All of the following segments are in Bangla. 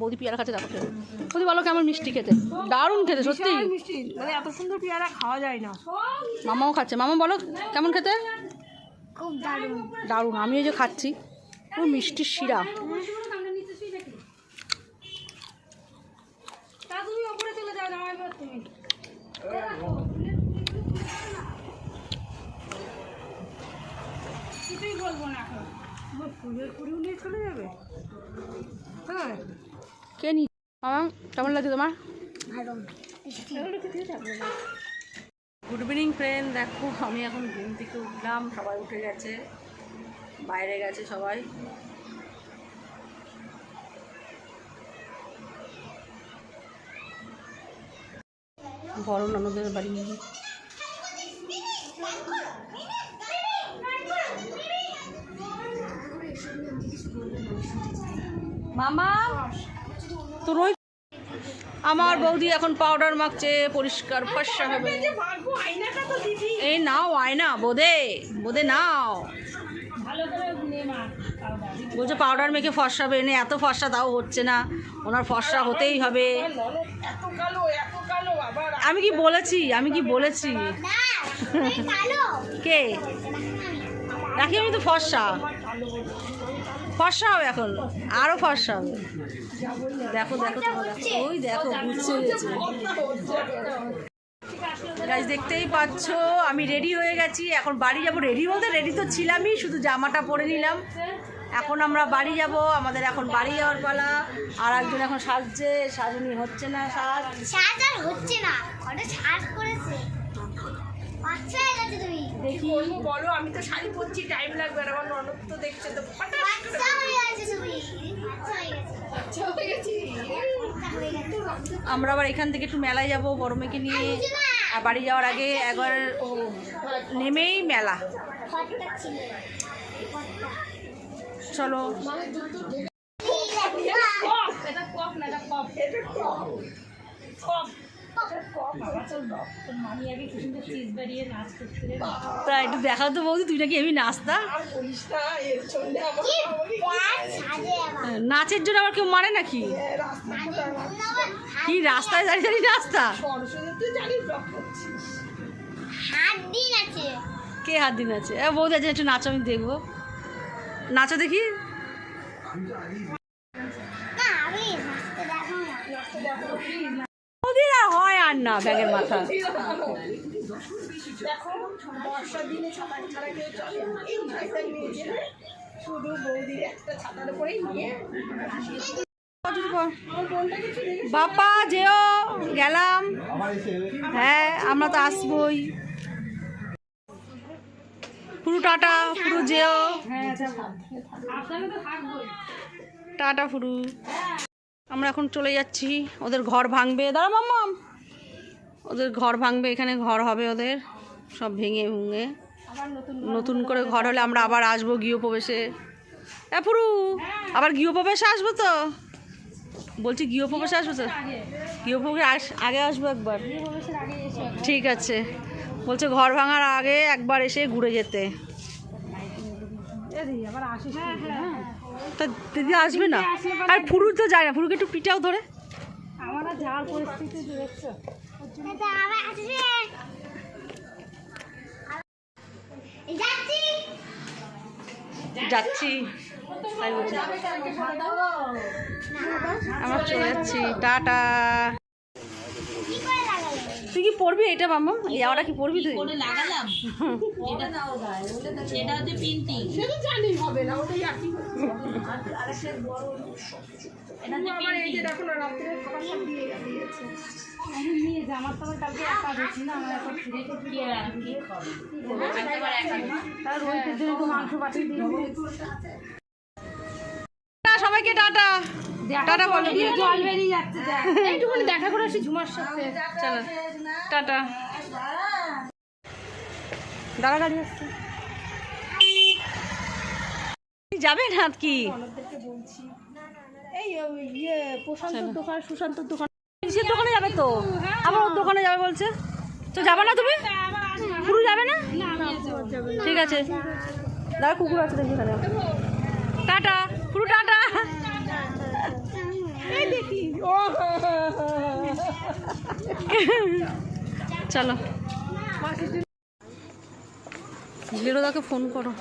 বৌদি পেয়ারা খাচ্ছে দেখো খেতে। বৌদি বলো কেমন মিষ্টি খেতে? দারুণ খেতে সত্যি। মিষ্টি। মানে এত সুন্দর পেয়ারা খাওয়া যায় না। মামাও খাচ্ছে। মামা বলো কেমন খেতে? খুব দারুণ। দারুণ। আমিও যে খাচ্ছি পুরো মিষ্টির শিরা। কিছুই বলব না এখন। ফুলের কুড়িও নিয়ে চলে যাবে? হ্যাঁ। কে নি? মামা, কেমন লাগছে তোমার? গুড ইভিনিং ফ্রেন্ড দেখো, আমি এখন ঘুম থেকে উঠলাম, সবাই উঠে গেছে, বাইরে গেছে সবাই। বড় ননদের বাড়ি। মামা আমার বৌদি এখন পাউডার মাখছে, পরিষ্কার, ফর্সা হবে। এই নাও আয়না, বোদে বোদে নাও। বলছে পাউডার মেখে ফর্সাবে, এনে এত ফর্সা তাও হচ্ছে না। ওনার ফর্সা হতেই হবে। আমি কি বলেছি? আমি কি বলেছি? কে? রাখি আমি তো ফর্সা? ফর্সা হবে এখন, আরও ফর্সা হবে। দেখো দেখো ওই দেখো বুঝছে গেছে গাইজ দেখতেই পাচ্ছ আমি রেডি হয়ে গেছি। এখন বাড়ি যাব। রেডি বলতে রেডি তো ছিলামই শুধু জামাটা পরে নিলাম। এখন আমরা বাড়ি যাব। আমাদের এখন বাড়ি যাওয়ার পালা। আর একজন এখন সাজছে। সাজনি হচ্ছে না সাজ। সাজ আর হচ্ছে না। ওটা সাজ করেছে? দেখি। বলব বলো? আমি তো শাড়ি পরছি টাইম লাগবে আর আমার ননদ তো দেখছে তো। ফটাফট হয়ে গেছে তুমি। হয়ে গেছে। আমরা আবার এখান থেকে একটু মেলায় যাব বড় মেয়েকে নিয়ে। আর বাড়ি যাওয়ার আগে একবার নেমেই মেলা। চলো। তা একটু দেখাও তো বৌদি তুই নাকি এমনি নাচতা? নাচের জন্য আবার কেউ মারে নাকি? কি রাস্তায় দাঁড়িয়ে দাঁড়িয়ে নাচতা? কে হাত দিন আছে এ বৌদি আছে একটু নাচো আমি দেখব। নাচো দেখি। আর না ব্যাগের মাথা। বর্ষার দিনে ছাতা ছাড়া কেউ চলে এই ছাতা নিয়ে শুধু বৌদির একটা ছাতার উপরেই নিয়ে বাপা যেও গেলাম। হ্যাঁ আমরা তো আসবই। পুরো টাটা পুরো যেও। টাটা ফুরু আমরা এখন চলে যাচ্ছি ওদের ঘর ভাঙবে। দাঁড়া মাম্মাম। ওদের ঘর ভাঙবে, এখানে ঘর হবে ওদের। সব ভেঙে ভুঙে। নতুন করে ঘর হলে আমরা আবার আসব গৃহপ্রবেশে। এ আবার গৃহপ্রবেশে আসব তো? বলছি গৃহপ্রবেশে আসব তো? গৃহপ্রবেশে আস আগে আসব একবার। ঠিক আছে। বলছে ঘর ভাঙার আগে একবার এসে ঘুরে যেতে। তা দিদি আসবে না? আর ফুরু তো যায় না। ফুরুকে একটু পিটাও ধরে। আমার আর যাওয়ার পরিস্থিতি দেখছ? যাচ্ছি। আমরা চলে যাচ্ছি। টাটা। তুই কি পড়বি এটা মামা? এই জামাটা কি পড়বি তুই? লাগালাম। এটা সেটা হচ্ছে প্রিন্টিং সেটা জানি হবে না ওটাই আর কি এটা হচ্ছে আমার এই যে দেখো না রাত্রে খাবার সব দিয়ে দিয়েছে আমি নিয়ে যা আমার তো কালকে একা দিচ্ছি না আমার এখন ফিরে আর একা তার রোহিতের জন্য তো মাংস পাঠিয়ে দিয়ে টাটা, সবাইকে টাটা। টাটা বলো। জল বেরিয়ে যাচ্ছে এইটুকুনি দেখা করে আসি ঝুমার সাথে। চলো। টাটা। দাঁড়া। গাড়ি আসছে। যাবে না কি? এই ইয়ে প্রশান্ত দোকান সুশান্তর দোকান। কিসের দোকানে যাবে তো? আবার ওর দোকানে যাবে বলছে? তো যাবে না তুমি? পুরো যাবে না? ঠিক আছে। কুকুর আছে দেখি টাটা। পুরো টাটা চলো। লিরোদাকে ফোন করো।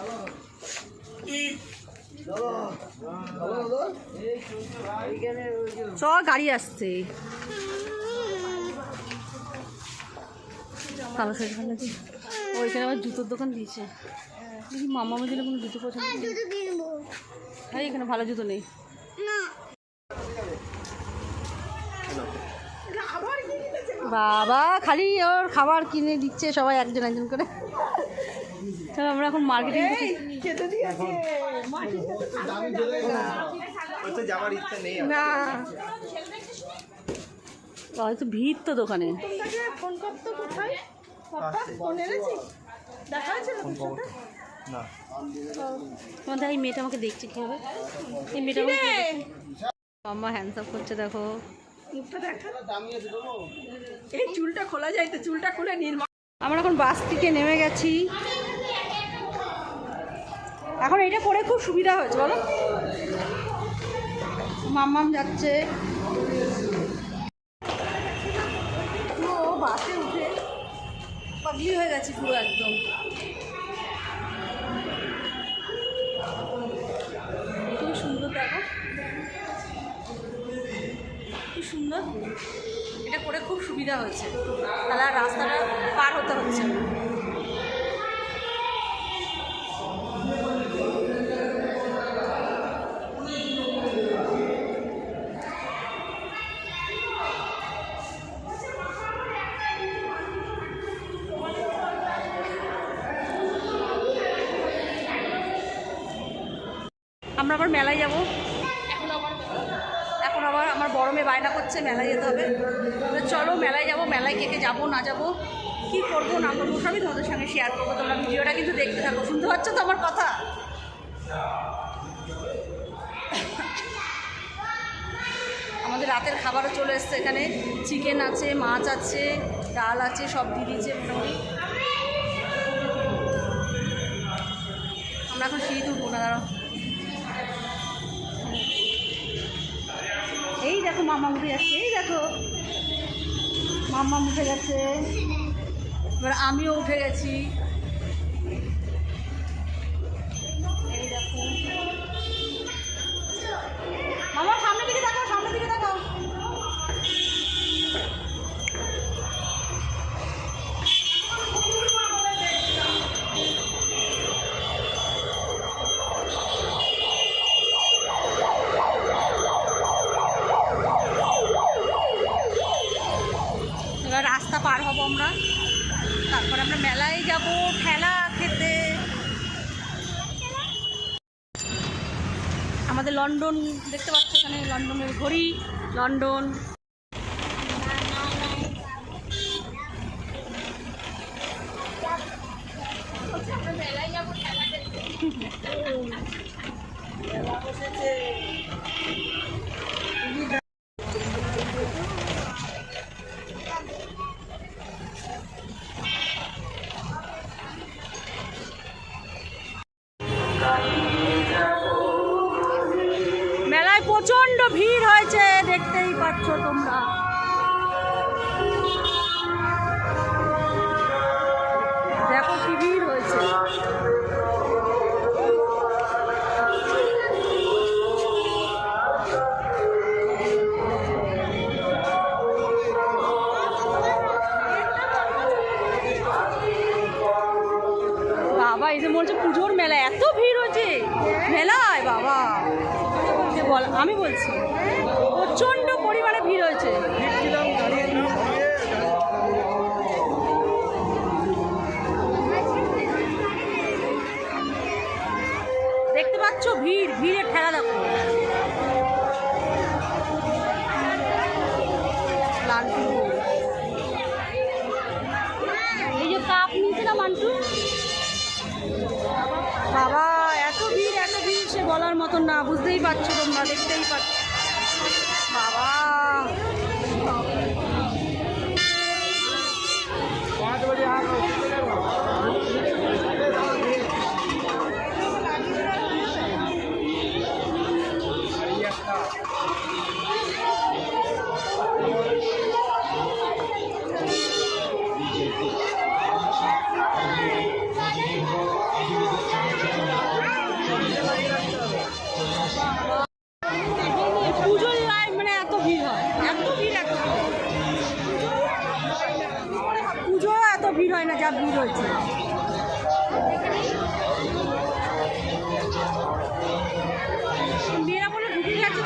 চ গাড়ি আসছে। কালো শাড়ি ভালো লাগে ওইখানে আবার জুতোর দোকান দিয়েছে। মামা আমাদের কোনো জুতো পছন্দ নেই দুটো এখানে ভালো জুতো নেই। বাবা খালি ওর খাবার কিনে দিচ্ছে সবাই একজন একজন করে। চলো আমরা এখন মার্কেটিং না। হয়তো ভিড় তো দোকানে। তোমরা ফোন করতো কোথায়? ফোন এনেছি? দেখা হয়েছে তোমাদের এই মেয়েটা আমাকে দেখছে কি হবে এই মেয়েটা করছে দেখা। এই চুলটা খোলা যায় তো চুলটা খুলে নির্মা আমরা এখন বাস থেকে নেমে গেছি। এখন এটা করে খুব সুবিধা হয়েছে বলো। মাম্মাম যাচ্ছে। ও বাসে উঠে পাগলি হয়ে গেছে পুরো একদম। এটা করে খুব সুবিধা হয়েছে। তাহলে আর রাস্তাটা পার হতে হচ্ছে আমরা আবার মেলায় যাব। এখন আবার আমার মেয়ে বায়না করছে, মেলায় যেতে হবে। তো চলো, মেলায় যাব, মেলায় কে কে যাব, না যাব, কী করব, না করব, সবই তোমাদের সঙ্গে শেয়ার করব। তোমরা ভিডিওটা কিন্তু দেখতে থাকো, শুনতে পাচ্ছ তো আমার কথা? আমাদের রাতের খাবারও চলে এসছে এখানে। চিকেন আছে, মাছ আছে, ডাল আছে, সব দিয়ে দিয়েছে মোটামুটি। আমরা এখন সিঁড়ি তুলবো, না দাঁড়াও। দেখো মামা উঠে যাচ্ছে এই দেখো। মামা উঠে গেছে এবার আমিও উঠে গেছি। রাস্তা পার হব আমরা। তারপরে আমরা মেলায় যাব ঠেলা খেতে আমাদের লন্ডন দেখতে পাচ্ছ এখানে লন্ডনের ঘড়ি লন্ডন। মেলায় প্রচণ্ড ভিড় বল আমি বলছি প্রচণ্ড পরিমাণে ভিড় হয়েছে। দেখতে পাচ্ছ ভিড় ভিড়ের ঠেলা দেখো। না বুঝতেই পারছ তোমরা দেখতেই পাচ্ছ মেয়েরা বলে ঢুকে গেছে।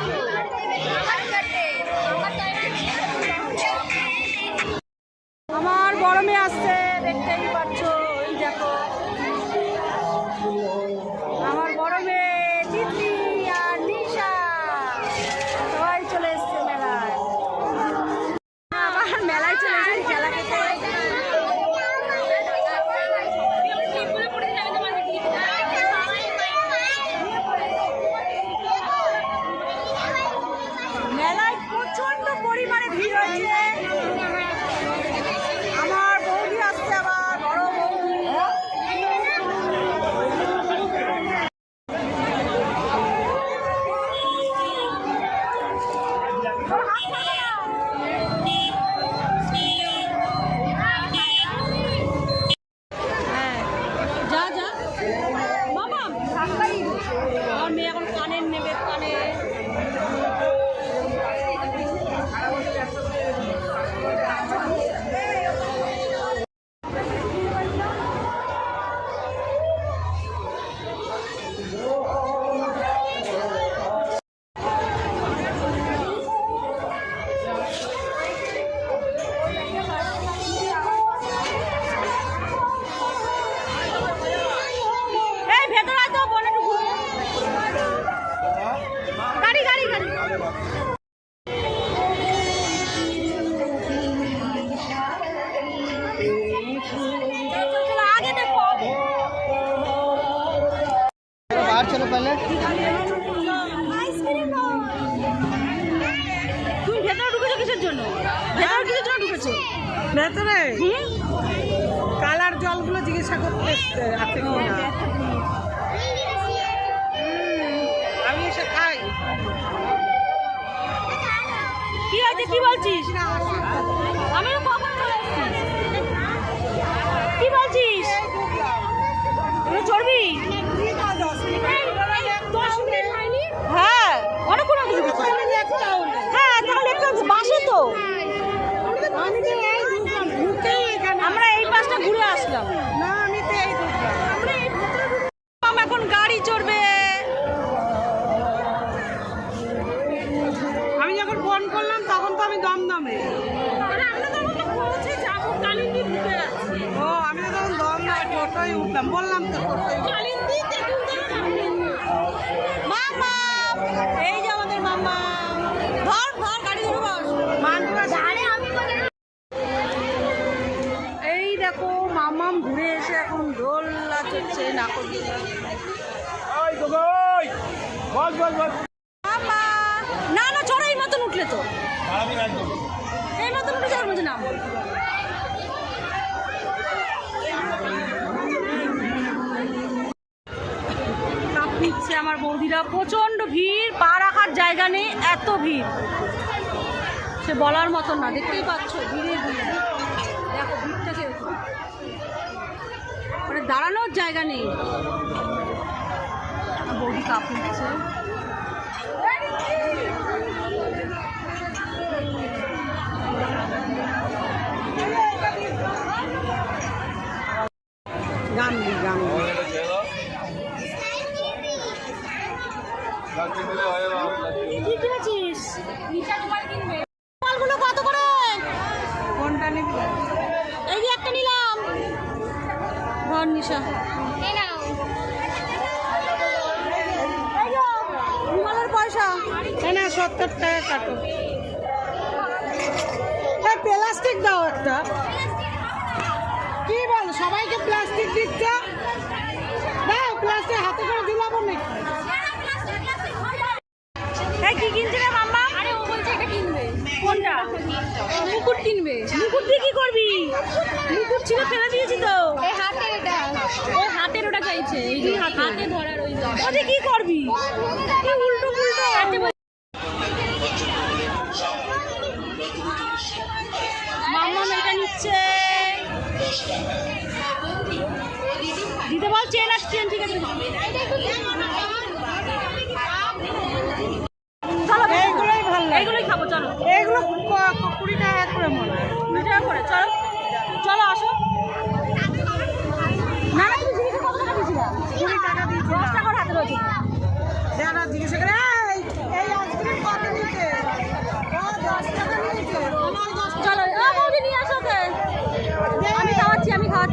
बाहर चलो पहले তুমি ভেতরে ঢুকেছো কিসের জন্য ভেতরে কিসের জন্য ঢুকেছো ভেতরে হুম কালার জলগুলো জিজ্ঞাসা করতে এসছে আছে কি না আমি এসে খাই কি আছে কি বলছিস আমি তো কখন চড়বি না না চড়ো এই মতন উঠলে তো। এই মতন উঠে যাওয়ার মধ্যে নাম নিচ্ছে আমার বৌদিরা। প্রচণ্ড ভিড় পা রাখার জায়গা নেই এত ভিড়। সে বলার মতন না দেখতেই পাচ্ছ ভিড়ে ভিড়। দেখো ভিড়টা কীরকম মানে দাঁড়ানোর জায়গা নেই। আমার বৌদি কাপ নিচ্ছে গামলি গামলি কি কিনেছিস মালগুলো কত করে কোনটা নিবি এই যে একটা নিলাম ধর নিশা এই নাও এই যো, রুমালের পয়সা না সত্তর টাকা কাটো। এই প্লাস্টিক দাও একটা। কি বল সবাইকে প্লাস্টিক দিচ্ছ? দাও প্লাস্টিক হাতে করে দিলাম নাকি? এই কি কিনছে রে মাম্মা? আরে ও বলছে এটা কিনবে। কোনটা? মুকুট কিনবে। মুকুট দিয়ে কি করবি? মুকুট ছিল ফেলে দিয়েছি তো। এই হাতের এটা। ও হাতের ওটা চাইছে এই হাতে ধরার ওই ওটা কি করবি?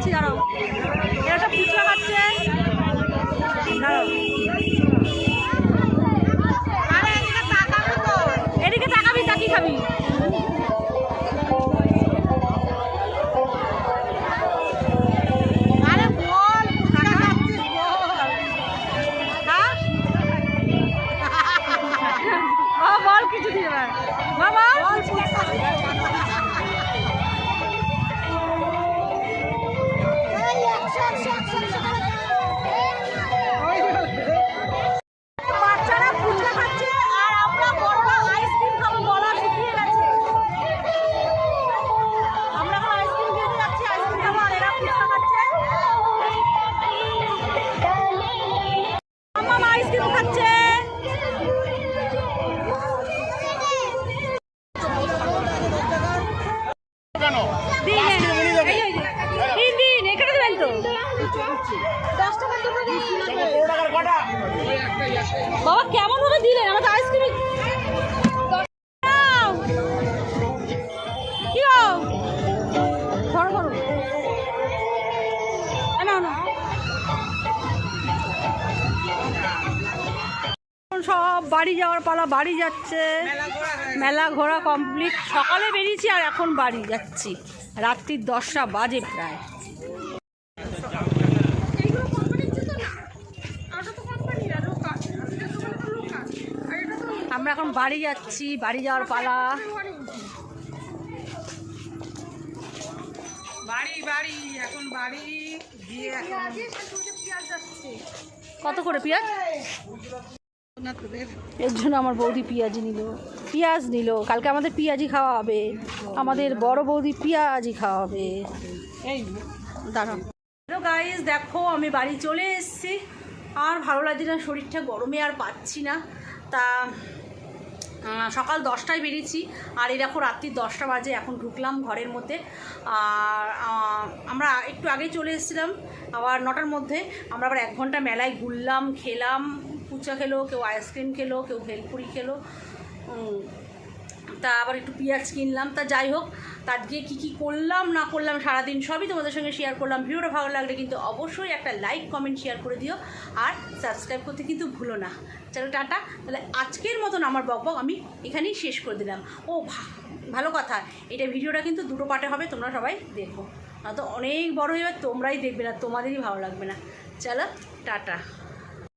দেখাচ্ছি দাঁড়াও। এরা সব ফুচকা খাচ্ছে। এদিকে তাকাবি তা। কি খাবি। বাবা, কেমন ভাবে দিলেন? আমার তো আইসক্রিম সব বাড়ি যাওয়ার পালা, বাড়ি যাচ্ছে। মেলা ঘোরা কমপ্লিট। সকালে বেরিয়েছি আর এখন বাড়ি যাচ্ছি। রাত্রির দশটা বাজে প্রায় আমরা এখন বাড়ি যাচ্ছি বাড়ি যাওয়ার পালা। বাড়ি বাড়ি এখন বাড়ি গিয়ে কত করে পেঁয়াজ? এর জন্য আমার বৌদি পেঁয়াজি নিল। পেঁয়াজ নিল। কালকে আমাদের পেঁয়াজি খাওয়া হবে। আমাদের বড় বৌদি পেঁয়াজি খাওয়া হবে। এই হ্যালো গাইজ দেখো আমি বাড়ি চলে এসেছি। আর ভালো লাগছে না শরীরটা গরমে আর পাচ্ছি না। তা সকাল দশটায় বেরিয়েছি। আর এই দেখো রাত্রি দশটা বাজে, এখন ঢুকলাম ঘরের মধ্যে। আর আমরা একটু আগেই চলে এসেছিলাম, আবার নটার মধ্যে। আমরা আবার এক ঘণ্টা মেলায় ঘুরলাম, খেলাম কুচা খেলো, কেউ আইসক্রিম খেলো, কেউ ভেলপুরি খেলো। তা আবার একটু পেঁয়াজ কিনলাম। তা যাই হোক তা আজকে কী কী করলাম, না করলাম, সারাদিন সবই তোমাদের সঙ্গে শেয়ার করলাম। ভিডিওটা ভালো লাগলে কিন্তু অবশ্যই একটা লাইক কমেন্ট শেয়ার করে দিও। আর সাবস্ক্রাইব করতে কিন্তু ভুলো না। চলো টাটা। তাহলে আজকের মতন আমার বকবক আমি এখানেই শেষ করে দিলাম। ও ভালো কথা। এটা ভিডিওটা কিন্তু দুটো পার্টে হবে, তোমরা সবাই দেখো। না তো অনেক বড় হয়ে তোমরাই দেখবে না, তোমাদেরই ভালো লাগবে না। চলো, টাটা।